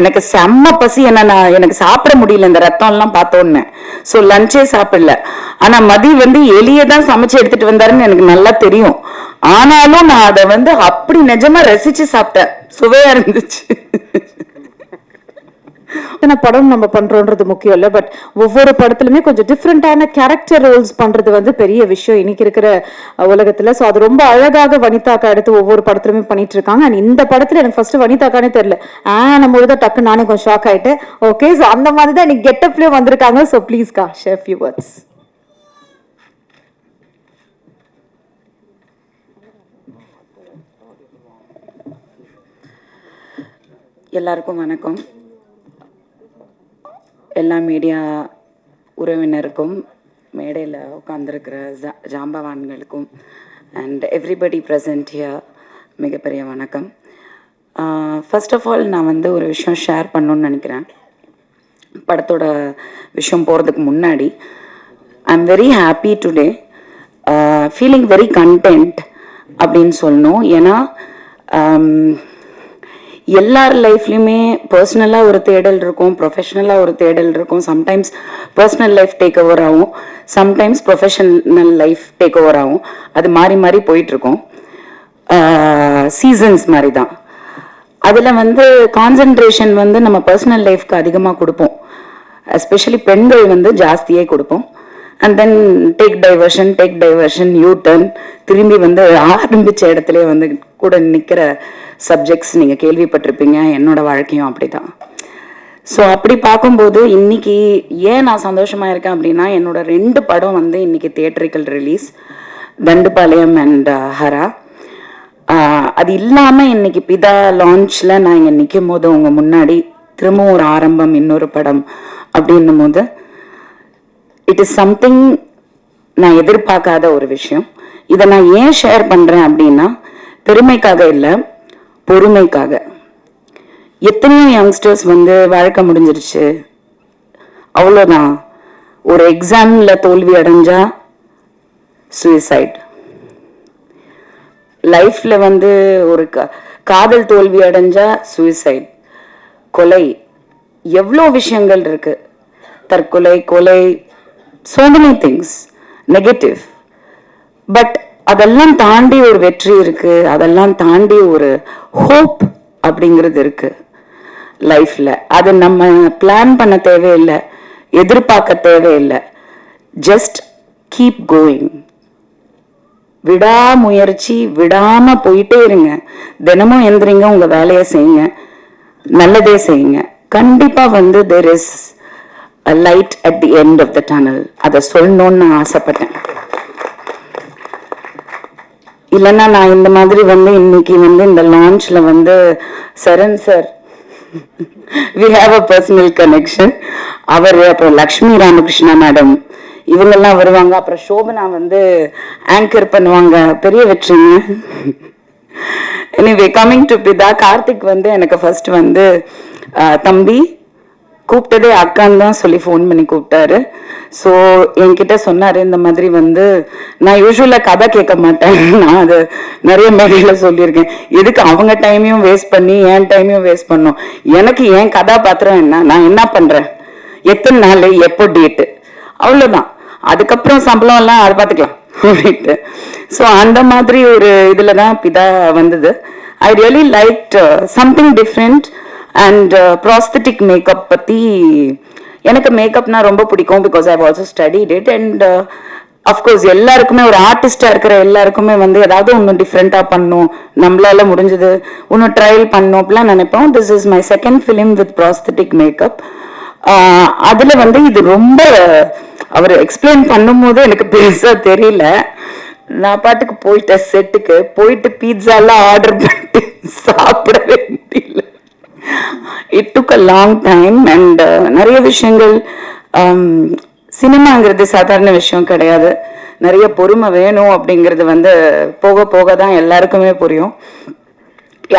எனக்கு செம்ம பசி. என்ன நான் எனக்கு சாப்பிட முடியல இந்த ரத்தம் எல்லாம் பார்த்தோன்னு ஸோ லஞ்சே சாப்பிடல. ஆனா மதி வந்து எலியை தான் சமைச்சு எடுத்துட்டு வந்தாருன்னு எனக்கு நல்லா தெரியும். ஆனாலும் நான் அதை வந்து அப்படி நிஜமா ரசிச்சு சாப்பிட்டேன். சுவையா இருந்துச்சு. எத்தனை படம் நம்ம பண்றோன்றது முக்கியம் இல்ல. பட் ஒவ்வொரு படத்துலயுமே கொஞ்சம் டிஃப்ரெண்டான கேரக்டர் ரோல்ஸ் பண்றது வந்து பெரிய விஷயம். இன்னைக்கு இருக்கிற உலகத்துல. ஸோ அது ரொம்ப அழகாக வனிதாக்கா எடுத்து ஒவ்வொரு படத்துலயுமே பண்ணிட்டு இருக்காங்க அண்ட் இந்த படத்துல எனக்கு ஃபர்ஸ்ட் வனிதாக்கானே தெரியல. ஆனும் பொழுது டக்கு நானே கொஞ்சம் ஷாக் ஆயிட்டேன். ஓகே ஸோ அந்த மாதிரி தான் இன்னைக்கு கெட்டப்லயே வந்திருக்காங்க. ஸோ ப்ளீஸ் கா ஷேர் ஃபியூ வேர்ட்ஸ் எல்லாருக்கும் வணக்கம். எல்லா மீடியா உறவினருக்கும் மேடையில் உட்காந்துருக்கிற ஜா ஜாம்பவான்களுக்கும் அண்ட் எவ்ரிபடி ப்ரெசன்ட் ஹியர் மிகப்பெரிய வணக்கம். ஃபஸ்ட் ஆஃப் ஆல் நான் வந்து ஒரு விஷயம் ஷேர் பண்ணணும்னு நினைக்கிறேன். படத்தோட விஷயம் போகிறதுக்கு முன்னாடி I am very happy today feeling very content அப்படின்னு சொல்லணும். ஏன்னா எல்லார் லைஃப்லையுமே பர்சனலாக ஒரு தேடல் இருக்கும் ப்ரொஃபஷனலாக ஒரு தேடல் இருக்கும். Sometimes personal life take over ஆகும். Sometimes professional life take over ஆகும். அது மாறி மாறி போயிட்டுருக்கும். சீசன்ஸ் மாதிரி தான் அதில் வந்து கான்சென்ட்ரேஷன் வந்து நம்ம பர்சனல் லைஃப்க்கு அதிகமாக கொடுப்போம். எஸ்பெஷலி பெண்கள் வந்து ஜாஸ்தியே கொடுப்போம். And then take diversion take diversion U turn திரும்பி வந்து ஆரம்பிச்ச இடத்துல வந்து கூட நிற்கிற சப்ஜெக்ட்ஸ் நீங்கள் கேள்விப்பட்டிருப்பீங்க. என்னோட வாழ்க்கையும் அப்படிதான். ஸோ அப்படி பார்க்கும்போது இன்னைக்கு ஏன் நான் சந்தோஷமா இருக்கேன் அப்படின்னா என்னோட ரெண்டு படம் வந்து இன்னைக்கு theatrical release Dandupalya and uh, Hara. அது இல்லாமல் இன்னைக்கு பிதா லான்ச்ல நான் இங்கே நிற்கும் போது உங்க முன்னாடி திரும்பவும் ஒரு ஆரம்பம் இன்னொரு படம் அப்படின்னும் போது இட் இஸ் சம்திங் நான் எதிர்பார்க்காத ஒரு விஷயம். இதை நான் ஏன் ஷேர் பண்ணுறேன் அப்படின்னா பெருமைக்காக இல்லை பொறுமைக்காக. எத்தனையோ யங்ஸ்டர்ஸ் வந்து வாழ்க்கை முடிஞ்சிருச்சு. அவ்வளோதான் ஒரு எக்ஸாமில் தோல்வி அடைஞ்சா சூசைட் லைஃப்பில் வந்து ஒரு காதல் தோல்வி அடைஞ்சா சூசைட் கொலை. எவ்வளோ விஷயங்கள் இருக்கு. தற்கொலை கொலை so many things negative but அதெல்லாம் தாண்டி ஒரு வெற்றி இருக்கு. அதெல்லாம் தாண்டி ஒரு ஹோப் அப்படிங்கிறது இருக்கு லைஃப்ல அது நம்ம பிளான் பண்ண தேவையில்லை எதிர்பார்க்க தேவையில்லை. ஜஸ்ட் கீப் கோயிங் விடாமுயற்சி விடாம போயிட்டே இருங்க. தினமும் எந்திரிங்க உங்க வேலையை செய்யுங்க. நல்லதே செய்யுங்க. கண்டிப்பா வந்து there is light at the end of the tunnel அதை சொல்லணும்னு நான் ஆசைப்பட்டேன். இல்லைன்னா நான் இந்த மாதிரி வந்து இன்னைக்கு வந்து இந்த லான்ச்ல வந்து Saran sir we have a personal connection அவர் அப்புறம் லக்ஷ்மி ராமகிருஷ்ணா மேடம் இவங்கெல்லாம் வருவாங்க. அப்புறம் சோபனா வந்து ஆங்கர் பண்ணுவாங்க. பெரிய வெற்றிங்க. எனிவே கம்மிங் டு பிதா கார்த்திக் வந்து எனக்கு ஃபர்ஸ்ட் வந்து தம்பி கூப்பிட்டதே அக்கான்னு தான் சொல்லி ஃபோன் பண்ணி கூப்பிட்டாரு. ஸோ என்கிட்ட சொன்னார் இந்த மாதிரி வந்து நான் யூஸ்வலாக கதை கேட்க மாட்டேன். நான் அது நிறைய மேடையில் சொல்லியிருக்கேன். எதுக்கு அவங்க டைமையும் வேஸ்ட் பண்ணி என் டைமையும் வேஸ்ட் பண்ணும்? எனக்கு என் கதாபாத்திரம் என்ன? நான் என்ன பண்ணுறேன் எத்தனை நாள்? எப்போ டேட்டு அவ்வளோதான் அதுக்கப்புறம் சம்பளம் எல்லாம் அதை பார்த்துக்கலாம். அப்படின்ட்டு. ஸோ அந்த மாதிரி ஒரு இதில் தான் பிதா வந்தது. I really like something different and prosthetic makeup பற்றி எனக்கு மேக்கப்னா ரொம்ப பிடிக்கும் because I also studied it and of course எல்லாருக்குமே ஒரு ஆர்டிஸ்டாக இருக்கிற எல்லாருக்குமே வந்து ஏதாவது ஒன்று டிஃப்ரெண்ட்டாக பண்ணும். நம்மளால முடிஞ்சது ஒன்று ட்ரையல் பண்ணும் அப்படிலாம் நினைப்போம். This is my second film with prosthetic makeup அதில் வந்து இது ரொம்ப அவர் எக்ஸ்பிளைன் பண்ணும்போது எனக்கு பெருசாக தெரியல. நான் பாட்டுக்கு போயிட்டேன் செட்டுக்கு போயிட்டு பீட்சாலாம் ஆர்டர் பண்ணிட்டு சாப்பிடவே took a long time and நிறைய விஷயங்கள் சினிமாங்கிறது சாதாரண விஷயம் கிடையாது நிறைய பொறுமை வேணும் அப்படிங்கிறது வந்து போக போக தான் எல்லாருக்குமே புரியும்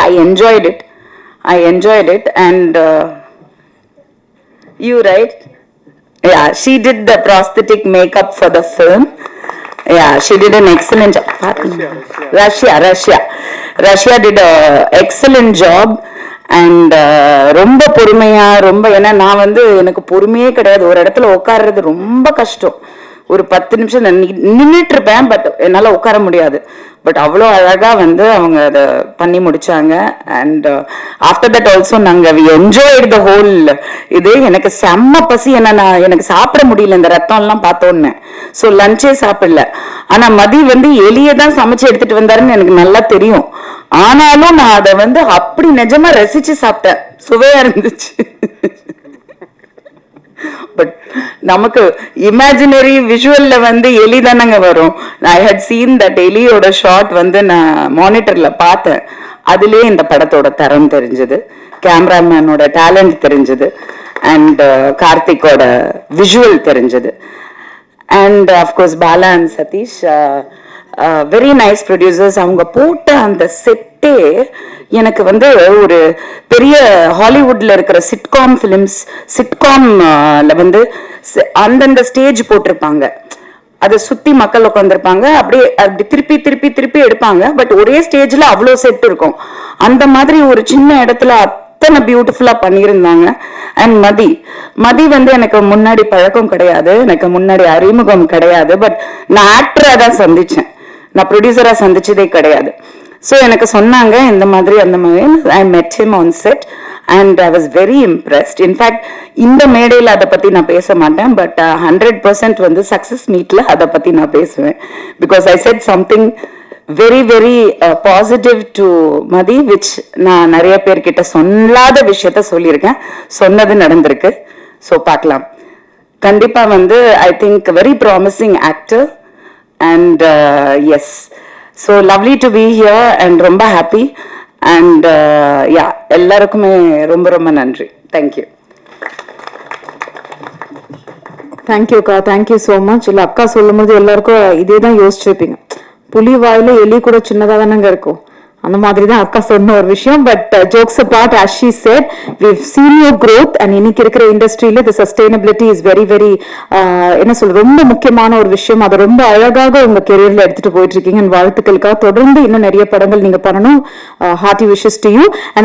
I enjoyed it I enjoyed it and You right? Yeah, she did the prosthetic makeup for the film. Yeah, she did an excellent job. Russia, Russia. Russia did a excellent job and uh, ரொம்ப பொறுமையாக ரொம்ப ஏன்னா நான் வந்து எனக்கு பொறுமையே கிடையாது. ஒரு இடத்துல உட்கார்றது ரொம்ப கஷ்டம். ஒரு பத்து நிமிஷம் நான் நி- இருப்பேன் பட் என்னால் உட்கார முடியாது. பட் அவ்வளோ அழகாக வந்து அவங்க அதை பண்ணி முடித்தாங்க அண்ட் ஆஃப்டர் தட் ஆல்சோ நாங்கள் வி என்ஜாய்டு த ஹோல் இது. எனக்கு செம்ம பசி. என்ன நான் எனக்கு சாப்பிட முடியல. இந்த ரத்தம் எல்லாம் பார்த்தோன்னே ஸோ லஞ்சே சாப்பிடல. ஆனால் மதி வந்து எலியை தான் சமைச்சு எடுத்துகிட்டு வந்தாருன்னு எனக்கு நல்லா தெரியும். ஆனாலும் நான் அதை வந்து அப்படி நிஜமா ரசிச்சு சாப்பிட்டேன். சுவையா இருந்துச்சு. பட் நமக்கு இமேஜினரி விஷுவல்ல வந்து எலி தானங்க வரும். ஐ ஹட் சீன் தட் எலியோட ஷாட் வந்து நான் மானிட்டர்ல பார்த்தேன். அதுலேயே இந்த படத்தோட தரம் தெரிஞ்சது. கேமராமேனோட டேலண்ட் தெரிஞ்சது. அண்ட் uh, கார்த்திக்கோட விஷுவல் தெரிஞ்சது. And of course Bala and Sathish uh, very nice producers அவங்க போட்ட அந்த செட்டே எனக்கு வந்து ஒரு பெரிய ஹாலிவுட்ல இருக்கிற சிட்காம் ஃபிலிம்ஸ் சிட்காம்ல வந்து அந்தந்த ஸ்டேஜ் போட்டிருப்பாங்க. அதை சுத்தி மக்கள் உட்காந்துருப்பாங்க அப்படியே அப்படி திருப்பி திருப்பி திருப்பி எடுப்பாங்க. பட் ஒரே ஸ்டேஜ்ல அவ்வளோ செட் இருக்கும். அந்த மாதிரி ஒரு சின்ன இடத்துல அத்தனை பியூட்டிஃபுல்லா பண்ணியிருந்தாங்க. அண்ட் மதி மதி வந்து எனக்கு முன்னாடி பழக்கம் கிடையாது. எனக்கு முன்னாடி அறிமுகம் கிடையாது. பட் நான் ஆக்டராக தான் சந்திச்சேன். நான் ப்ரொடியூசரா சந்திச்சதே கிடையாது. ஸோ எனக்கு சொன்னாங்க இந்த மாதிரி அந்த மாதிரி. I met him on set and I was very impressed in fact இந்த மேடையில் அதை பற்றி நான் பேச மாட்டேன் பட் ஹண்ட்ரட் பர்சன்ட் வந்து சக்ஸஸ் மீட்டில் அதை பற்றி நான் பேசுவேன். Because I said something very very positive to Mathi which நான் நிறைய பேர்கிட்ட சொல்லாத விஷயத்த சொல்லியிருக்கேன். சொன்னது நடந்திருக்கு. ஸோ பார்க்கலாம். கண்டிப்பாக வந்து I think very promising actor and is so lovely to be here and ரொம்ப ஹாப்பி அண்ட் யா எல்லாருக்குமே ரொம்ப ரொம்ப நன்றி. தேங்க்யூ தேங்க்யூக்கா தேங்க்யூ ஸோ மச் இல்லை அக்கா சொல்லும் போது எல்லாருக்கும் இதே தான் யோசிச்சிருப்பீங்க. புலி வாயில எலி கூட சின்னதா தானேங்க இருக்கும். அந்த மாதிரி தான் அக்கா சொன்ன ஒரு விஷயம். But jokes part as she said we've seen your growth இன்னைக்கு இருக்கிற இண்டஸ்ட்ரியில இந்த சஸ்டைனபிலிட்டி இஸ் வெரி வெரி என்ன சொல்ற ரொம்ப முக்கியமான ஒரு விஷயம். அதை ரொம்ப அழகாக உங்க கெரியர்ல எடுத்துட்டு போயிட்டு இருக்கீங்க. வாழ்த்துக்களுக்காக. தொடர்ந்து இன்னும் நிறைய படங்கள் நீங்க பண்ணணும். Hearty wishes to you and